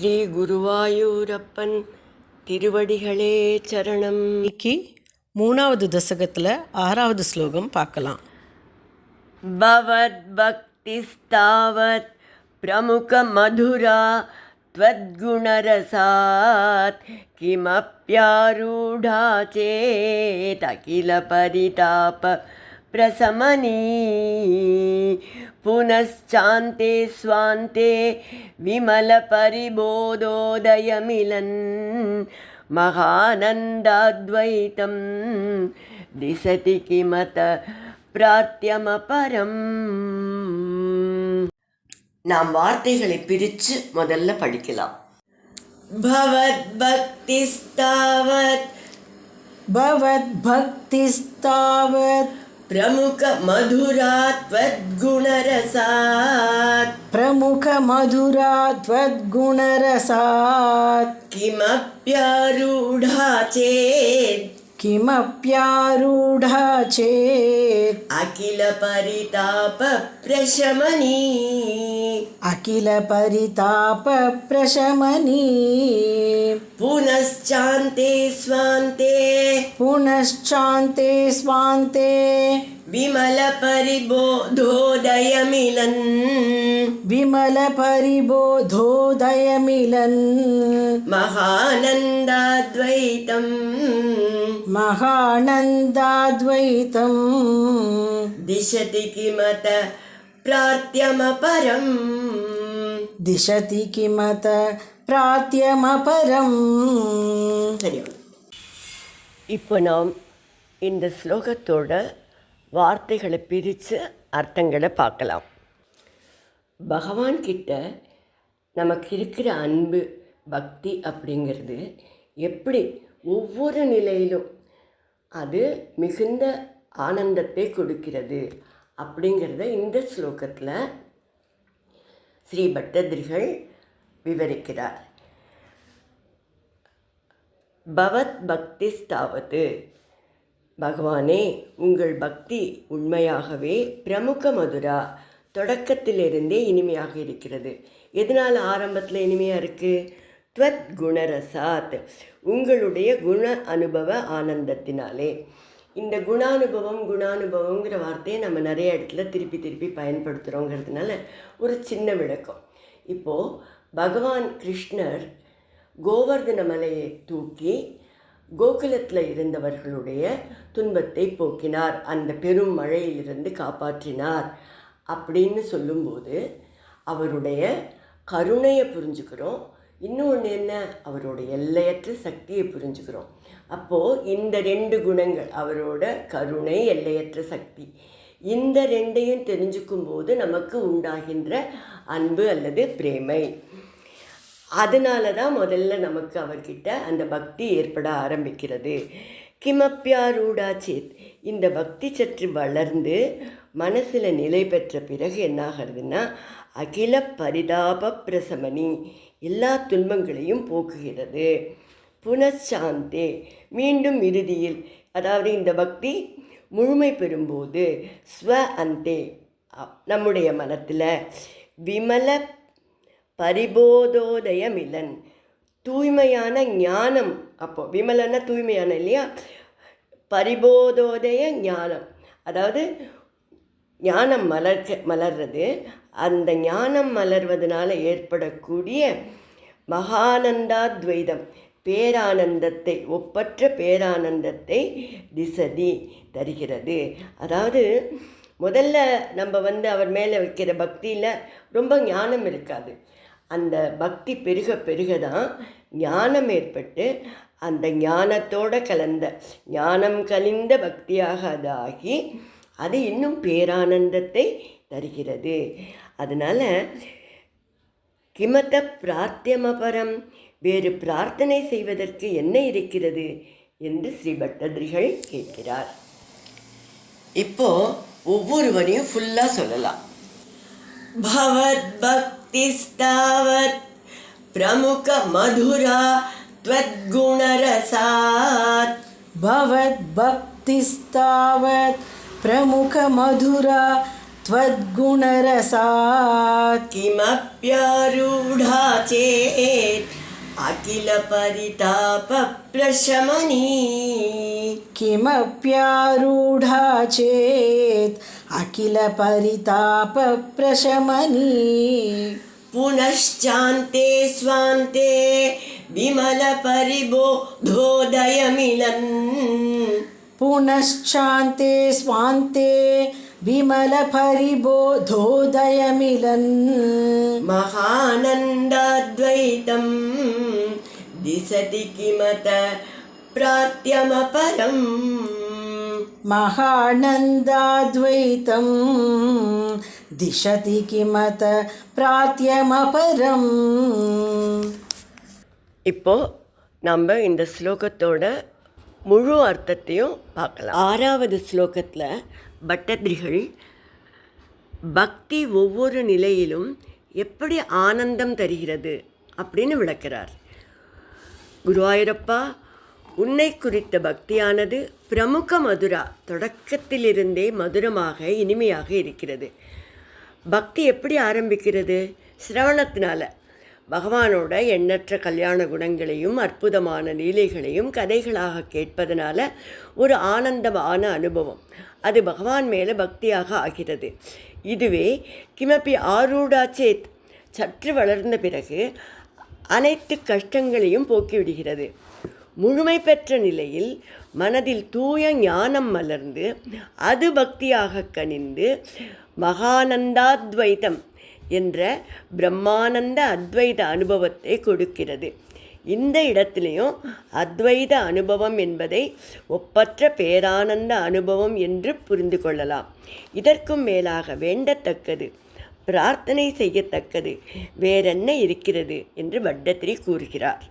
ஸ்ரீ குருவாயூரப்பன் திருவடிகளே சரணம் இன்னைக்கு மூணாவது தசகத்தில் ஆறாவது ஸ்லோகம் பார்க்கலாம் भवद्भक्तिस्तावत् प्रमुखमधुरा त्वद्गुणरसात् किमप्यारूढा चेदखिलपरिताप प्रशमनी पुनश्चान्ते स्वान्ते विमलपरिबोधोदयमिलन् महानन्दाद्वैतं दिशति किमत பிரார்த்தியமபரம் நாம் வார்த்தைகளை பிரித்து முதல்ல படிக்கலாம் பவத் பக்திஸ்தாவத் भवद्भक्तिस्तावत् பிரமுக प्रमुखमधुरा त्वद्गुणरसात् प्रमुखमधुरा त्वद्गुणरसात् किमप्यारूढा चेत् किमप्यारूढा चेत् अखिल परिताप प्रशमनी अखिलपरितापप्रशमनी पुनश्चान्ते स्वान्ते पुनश्चान्ते स्वान्ते विमलपरिबोधोदयमिलन् विमलपरिबोधोदयमिलन् महानन्दाद्वैतम् महानन्दाद्वैतम् दिशति किमत प्रार्थ्यमपरम् दिशति किमत प्रात्यमपरम् சரியா இப்போ நாம் இந்த ஸ்லோகத்தோட வார்த்தைகளை பிரித்து அர்த்தங்களை பார்க்கலாம் பகவான் கிட்ட நமக்கு இருக்கிற அன்பு பக்தி அப்படிங்கிறது எப்படி ஒவ்வொரு நிலையிலும் அது மிகுந்த ஆனந்தத்தை கொடுக்கிறது. அப்படிங்கிறத இந்த ஸ்லோகத்தில் ஸ்ரீ பட்டதிரிகள் விவரிக்கிறார். பவத் பக்தி ஸ்தாவது. பகவானே உங்கள் பக்தி உண்மையாகவே பிரமுக மதுரா தொடக்கத்திலிருந்தே இனிமையாக இருக்கிறது. எதனால் ஆரம்பத்தில் இனிமையாக இருக்குது துவத் குணரசாத் உங்களுடைய குண அனுபவ ஆனந்தத்தினாலே. இந்த குணானுபவம் குணானுபவங்கிற வார்த்தையை நம்ம நிறைய இடத்துல திருப்பி திருப்பி பயன்படுத்துகிறோங்கிறதுனால ஒரு சின்ன விளக்கம். இப்போது பகவான் கிருஷ்ணர் கோவர்தன மலையை தூக்கி கோகுலத்தில் இருந்தவர்களுடைய துன்பத்தை போக்கினார். அந்த பெரும் மழையிலிருந்து காப்பாற்றினார் அப்படின்னு சொல்லும்போது அவருடைய கருணையை புரிஞ்சுக்கிறோம். இன்னொன்று என்ன? அவரோட எல்லையற்ற சக்தியை புரிஞ்சுக்கிறோம். அப்போது இந்த ரெண்டு குணங்கள் அவரோட கருணை எல்லையற்ற சக்தி இந்த ரெண்டையும் தெரிஞ்சுக்கும் போது நமக்கு உண்டாகின்ற அன்பு அல்லது பிரேமை. அதனால தான் முதல்ல நமக்கு அவர்கிட்ட அந்த பக்தி ஏற்பட ஆரம்பிக்கிறது. கிமப்பியாரூடா சேத் இந்த பக்தி சற்று வளர்ந்து மனசில் நிலை பெற்ற பிறகு என்னாகிறதுன்னா அகில பரிதாப பிரசமணி எல்லா துன்பங்களையும் போக்குகிறது. புனச்சாந்தே. மீண்டும் இறுதியில் அதாவது இந்த பக்தி முழுமை பெறும்போது ஸ்வ அந்தே நம்முடைய மனத்தில் விமல பரிபோதோதயமிலன். தூய்மையான ஞானம் அப்போ விமலன்னா தூய்மையான இல்லையா? பரிபோதோதய ஞானம். அதாவது ஞானம் மலர்க்க மலர்றது. அந்த ஞானம் மலர்வதனால ஏற்படக்கூடிய மகானந்தாத்வைதம் பேரானந்தத்தை ஒப்பற்ற பேரானந்தத்தை திசதி தருகிறது. அதாவது முதல்ல நம்ம வந்து அவர் மேலே வைக்கிற பக்தியில் ரொம்ப ஞானம் இருக்காது. அந்த பக்தி பெருக பெருக தான் ஞானம் ஏற்பட்டு அந்த ஞானத்தோட கலந்த ஞானம் கலிந்த பக்தியாக அது ஆகி அது இன்னும் பேரானந்தத்தை தருகிறது அதனால் கிமத்த பிரார்த்தியமபரம் வேறு பிரார்த்தனை செய்வதற்கு என்ன இருக்கிறது என்று ஸ்ரீ பட்டதிரிகள் கேட்கிறார் இப்போ ஒவ்வொருவரையும் ஃபுல்லாக சொல்லலாம் भवद्भक्तिस्तावत् प्रमुखमधुरा त्वद्गुणरसात् भवद्भक्तिस्तावत् प्रमुखमधुरा त्वद्गुणरसात् किमप्यारूढा चेत् अखिलपरितापप्रशमनी किमप्यारूढा चेत् अखिलपरितापप्रशमनी पुनश्चान्ते स्वान्ते विमलपरिबोधोदयमिलन् पुनश्चान्ते स्वान्ते विमलपरिबोधोदयमिलन् महानन्दाद्वैतं दिशति किमत प्रात्यमपरम् महानन्दाद्वैतं दिशति किमत प्रात्यमपरम् இப்போ நம்ம இந்த ஸ்லோகத்தோட முழு அர்த்தத்தையும் பார்க்கலாம். ஆறாவது ஸ்லோகத்தில் பட்டத்ரிகள் பக்தி ஒவ்வொரு நிலையிலும் எப்படி ஆனந்தம் தருகிறது அப்படின்னு விளக்கிறார். குருவாயூரப்பா உன்னை குறித்த பக்தியானது பிரமுக மதுரா தொடக்கத்திலிருந்தே மதுரமாக இனிமையாக இருக்கிறது. பக்தி எப்படி ஆரம்பிக்கிறது? சிரவணத்தினால. பகவானோட எண்ணற்ற கல்யாண குணங்களையும் அற்புதமான லீலைகளையும் கதைகளாக கேட்பதனால ஒரு ஆனந்தமான அனுபவம். அது பகவான் மேலே பக்தியாக ஆகிறது. இதுவே கிமப்பி ஆரூடா சேத் சற்று வளர்ந்த பிறகு அனைத்து கஷ்டங்களையும் போக்கிவிடுகிறது. முழுமை பெற்ற நிலையில் மனதில் தூய ஞானம் மலர்ந்து அது பக்தியாக கனிந்து மகானந்தாத்வைதம் என்ற பிரம்மானந்த அத்வைத அனுபவத்தை கொடுக்கிறது. இந்த இடத்திலையும் அத்வைத அனுபவம் என்பதை ஒப்பற்ற பேரானந்த அனுபவம் என்று புரிந்து கொள்ளலாம். இதற்கும் மேலாக வேண்டத்தக்கது பிரார்த்தனை செய்யத்தக்கது வேறென்ன இருக்கிறது என்று வட்டத்திரி கூறுகிறார்.